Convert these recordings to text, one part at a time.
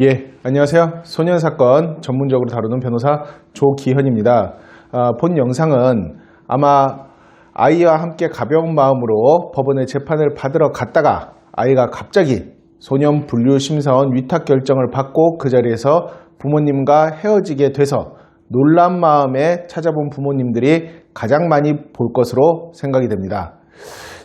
예, 안녕하세요. 소년 사건 전문적으로 다루는 변호사 조기현입니다. 아, 본 영상은 아마 아이와 함께 가벼운 마음으로 법원에 재판을 받으러 갔다가 아이가 갑자기 소년 분류 심사원 위탁 결정을 받고 그 자리에서 부모님과 헤어지게 돼서 놀란 마음에 찾아본 부모님들이 가장 많이 볼 것으로 생각이 됩니다.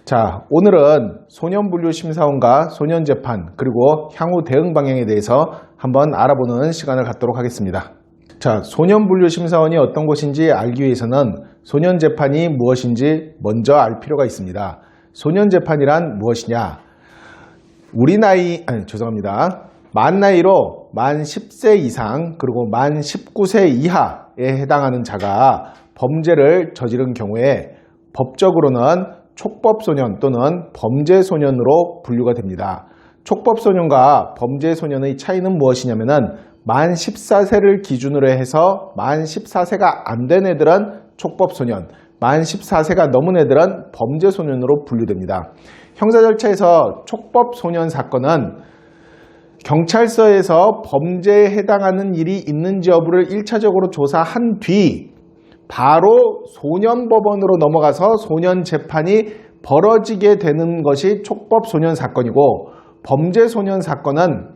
자, 오늘은 소년분류 심사원과 소년재판 그리고 향후 대응 방향에 대해서 한번 알아보는 시간을 갖도록 하겠습니다. 자, 소년분류 심사원이 어떤 곳인지 알기 위해서는 소년재판이 무엇인지 먼저 알 필요가 있습니다. 소년재판이란 무엇이냐? 우리 나이, 아니, 죄송합니다. 만 나이로 만 10세 이상 그리고 만 19세 이하에 해당하는 자가 범죄를 저지른 경우에 법적으로는 촉법소년 또는 범죄소년으로 분류가 됩니다. 촉법소년과 범죄소년의 차이는 무엇이냐면은 만 14세를 기준으로 해서 만 14세가 안 된 애들은 촉법소년, 만 14세가 넘은 애들은 범죄소년으로 분류됩니다. 형사 절차에서 촉법소년 사건은 경찰서에서 범죄에 해당하는 일이 있는지 여부를 1차적으로 조사한 뒤 바로 소년법원으로 넘어가서 소년 재판이 벌어지게 되는 것이 촉법 소년 사건이고 범죄 소년 사건은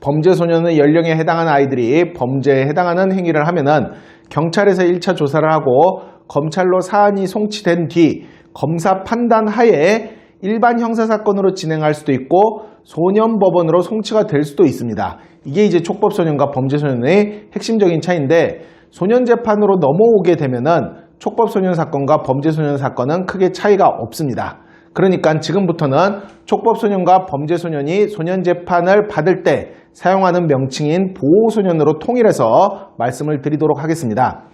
범죄 소년의 연령에 해당하는 아이들이 범죄에 해당하는 행위를 하면은 경찰에서 1차 조사를 하고 검찰로 사안이 송치된 뒤 검사 판단 하에 일반 형사 사건으로 진행할 수도 있고 소년 법원으로 송치가 될 수도 있습니다. 이게 이제 촉법 소년과 범죄 소년의 핵심적인 차이인데 소년 재판으로 넘어오게 되면은 촉법 소년 사건과 범죄 소년 사건은 크게 차이가 없습니다. 그러니까 지금부터는 촉법 소년과 범죄 소년이 소년 재판을 받을 때 사용하는 명칭인 보호 소년으로 통일해서 말씀을 드리도록 하겠습니다.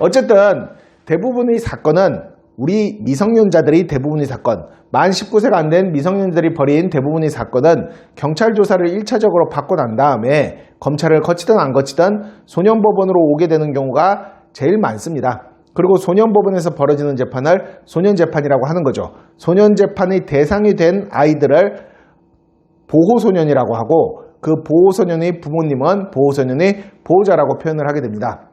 어쨌든 대부분의 사건은 우리 미성년자들이 대부분의 사건, 만 19세가 안 된 미성년자들이 벌인 대부분의 사건은 경찰 조사를 1차적으로 받고 난 다음에 검찰을 거치든 안 거치든 소년법원으로 오게 되는 경우가 제일 많습니다. 그리고 소년법원에서 벌어지는 재판을 소년재판이라고 하는 거죠. 소년재판의 대상이 된 아이들을 보호소년이라고 하고 그 보호소년의 부모님은 보호소년의 보호자라고 표현을 하게 됩니다.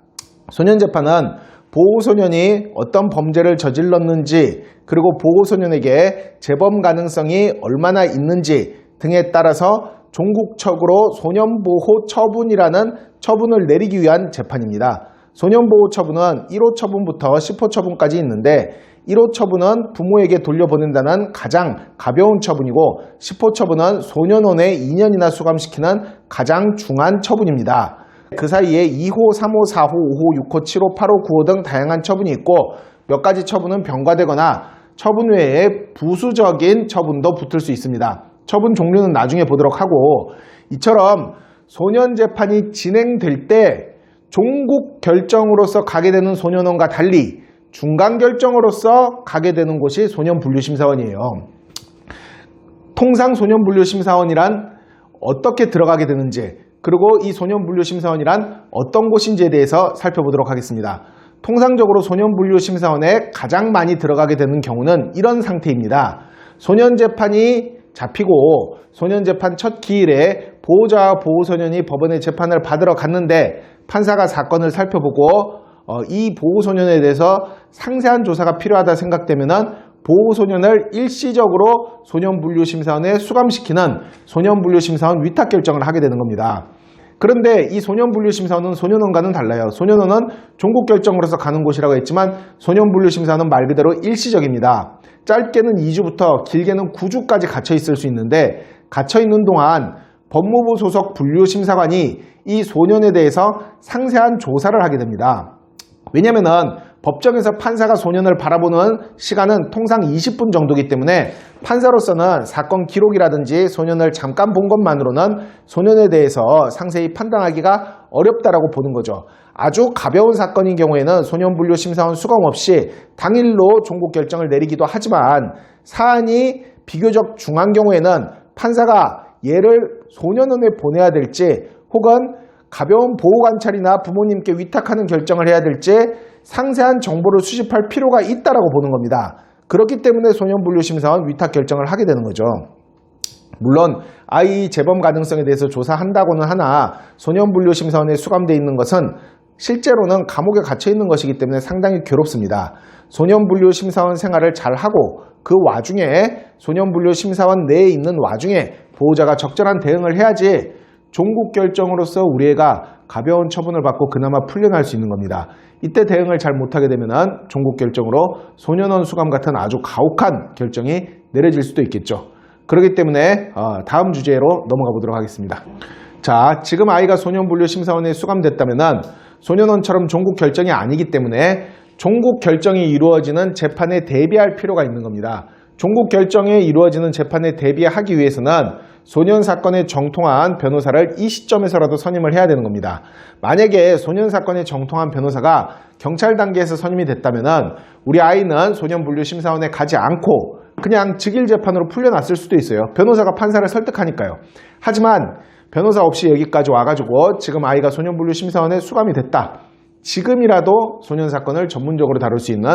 소년재판은 보호소년이 어떤 범죄를 저질렀는지 그리고 보호소년에게 재범 가능성이 얼마나 있는지 등에 따라서 종국적으로 소년보호 처분이라는 처분을 내리기 위한 재판입니다. 소년보호 처분은 1호 처분부터 10호 처분까지 있는데 1호 처분은 부모에게 돌려보낸다는 가장 가벼운 처분이고 10호 처분은 소년원에 2년이나 수감시키는 가장 중한 처분입니다. 그 사이에 2호, 3호, 4호, 5호, 6호, 7호, 8호, 9호 등 다양한 처분이 있고 몇 가지 처분은 병과되거나 처분 외에 부수적인 처분도 붙을 수 있습니다. 처분 종류는 나중에 보도록 하고 이처럼 소년 재판이 진행될 때 종국 결정으로서 가게 되는 소년원과 달리 중간 결정으로서 가게 되는 곳이 소년 분류심사원이에요. 통상 소년 분류심사원이란 어떻게 들어가게 되는지 그리고 이 소년분류심사원이란 어떤 곳인지에 대해서 살펴보도록 하겠습니다. 통상적으로 소년분류심사원에 가장 많이 들어가게 되는 경우는 이런 상태입니다. 소년재판이 잡히고 소년재판 첫 기일에 보호자와 보호소년이 법원에 재판을 받으러 갔는데 판사가 사건을 살펴보고 어, 이 보호소년에 대해서 상세한 조사가 필요하다 생각되면은 보호소년을 일시적으로 소년분류심사원에 수감시키는 소년분류심사원 위탁 결정을 하게 되는 겁니다. 그런데 이 소년분류심사원은 소년원과는 달라요. 소년원은 종국 결정으로서 가는 곳이라고 했지만 소년분류심사원은 말 그대로 일시적입니다. 짧게는 2주부터 길게는 9주까지 갇혀 있을 수 있는데 갇혀 있는 동안 법무부 소속 분류심사관이 이 소년에 대해서 상세한 조사를 하게 됩니다. 왜냐면은 법정에서 판사가 소년을 바라보는 시간은 통상 20분 정도이기 때문에 판사로서는 사건 기록이라든지 소년을 잠깐 본 것만으로는 소년에 대해서 상세히 판단하기가 어렵다라고 보는 거죠. 아주 가벼운 사건인 경우에는 소년분류 심사원 수감 없이 당일로 종국 결정을 내리기도 하지만 사안이 비교적 중한 경우에는 판사가 얘를 소년원에 보내야 될지 혹은 가벼운 보호관찰이나 부모님께 위탁하는 결정을 해야 될지 상세한 정보를 수집할 필요가 있다라고 보는 겁니다. 그렇기 때문에 소년분류심사원 위탁 결정을 하게 되는 거죠. 물론 아이 재범 가능성에 대해서 조사한다고는 하나 소년분류심사원에 수감되어 있는 것은 실제로는 감옥에 갇혀 있는 것이기 때문에 상당히 괴롭습니다. 소년분류심사원 생활을 잘 하고 그 와중에 소년분류심사원 내에 있는 와중에 보호자가 적절한 대응을 해야지 종국 결정으로서 우리 애가 가벼운 처분을 받고 그나마 풀려날 수 있는 겁니다. 이때 대응을 잘 못하게 되면 종국 결정으로 소년원 수감 같은 아주 가혹한 결정이 내려질 수도 있겠죠. 그렇기 때문에 어, 다음 주제로 넘어가 보도록 하겠습니다. 자, 지금 아이가 소년분류 심사원에 수감됐다면 소년원처럼 종국 결정이 아니기 때문에 종국 결정이 이루어지는 재판에 대비할 필요가 있는 겁니다. 종국 결정이 이루어지는 재판에 대비하기 위해서는 소년 사건에 정통한 변호사를 이 시점에서라도 선임을 해야 되는 겁니다. 만약에 소년 사건에 정통한 변호사가 경찰 단계에서 선임이 됐다면 우리 아이는 소년 분류 심사원에 가지 않고 그냥 즉일 재판으로 풀려났을 수도 있어요. 변호사가 판사를 설득하니까요. 하지만 변호사 없이 여기까지 와가지고 지금 아이가 소년 분류 심사원에 수감이 됐다. 지금이라도 소년 사건을 전문적으로 다룰 수 있는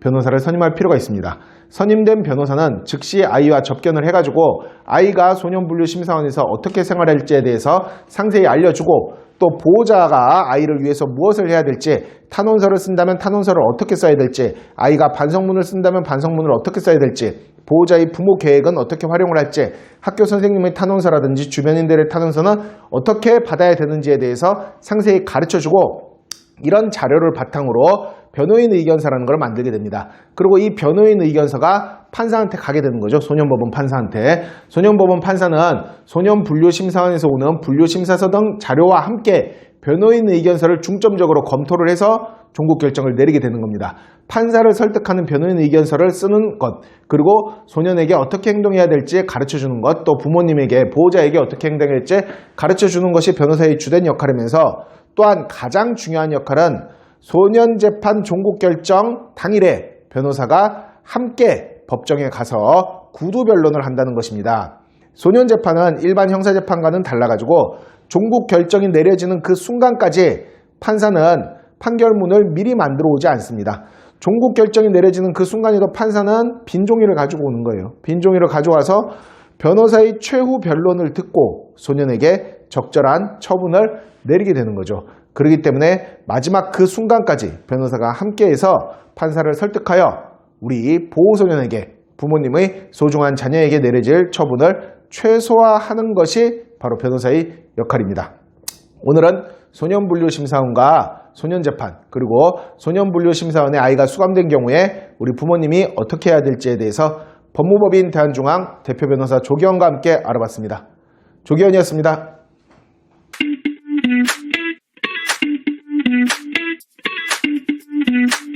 변호사를 선임할 필요가 있습니다. 선임된 변호사는 즉시 아이와 접견을 해가지고 아이가 소년분류 심사원에서 어떻게 생활할지에 대해서 상세히 알려주고 또 보호자가 아이를 위해서 무엇을 해야 될지 탄원서를 쓴다면 탄원서를 어떻게 써야 될지 아이가 반성문을 쓴다면 반성문을 어떻게 써야 될지 보호자의 부모 계획은 어떻게 활용을 할지 학교 선생님의 탄원서라든지 주변인들의 탄원서는 어떻게 받아야 되는지에 대해서 상세히 가르쳐주고 이런 자료를 바탕으로 변호인 의견서라는 걸 만들게 됩니다. 그리고 이 변호인 의견서가 판사한테 가게 되는 거죠. 소년법원 판사한테. 소년법원 판사는 소년 분류심사원에서 오는 분류심사서 등 자료와 함께 변호인 의견서를 중점적으로 검토를 해서 종국 결정을 내리게 되는 겁니다. 판사를 설득하는 변호인 의견서를 쓰는 것, 그리고 소년에게 어떻게 행동해야 될지 가르쳐 주는 것, 또 부모님에게, 보호자에게 어떻게 행동해야 될지 가르쳐 주는 것이 변호사의 주된 역할이면서 또한 가장 중요한 역할은 소년 재판 종국 결정 당일에 변호사가 함께 법정에 가서 구두 변론을 한다는 것입니다. 소년 재판은 일반 형사 재판과는 달라가지고 종국 결정이 내려지는 그 순간까지 판사는 판결문을 미리 만들어 오지 않습니다. 종국 결정이 내려지는 그 순간에도 판사는 빈 종이를 가지고 오는 거예요. 빈 종이를 가져와서 변호사의 최후 변론을 듣고 소년에게 적절한 처분을 내리게 되는 거죠. 그렇기 때문에 마지막 그 순간까지 변호사가 함께해서 판사를 설득하여 우리 보호소년에게 부모님의 소중한 자녀에게 내려질 처분을 최소화하는 것이 바로 변호사의 역할입니다. 오늘은 소년분류심사원과 소년재판 그리고 소년분류심사원의 아이가 수감된 경우에 우리 부모님이 어떻게 해야 될지에 대해서 법무법인 대한중앙 대표 변호사 조기현과 함께 알아봤습니다. 조기현이었습니다. Mm-hmm.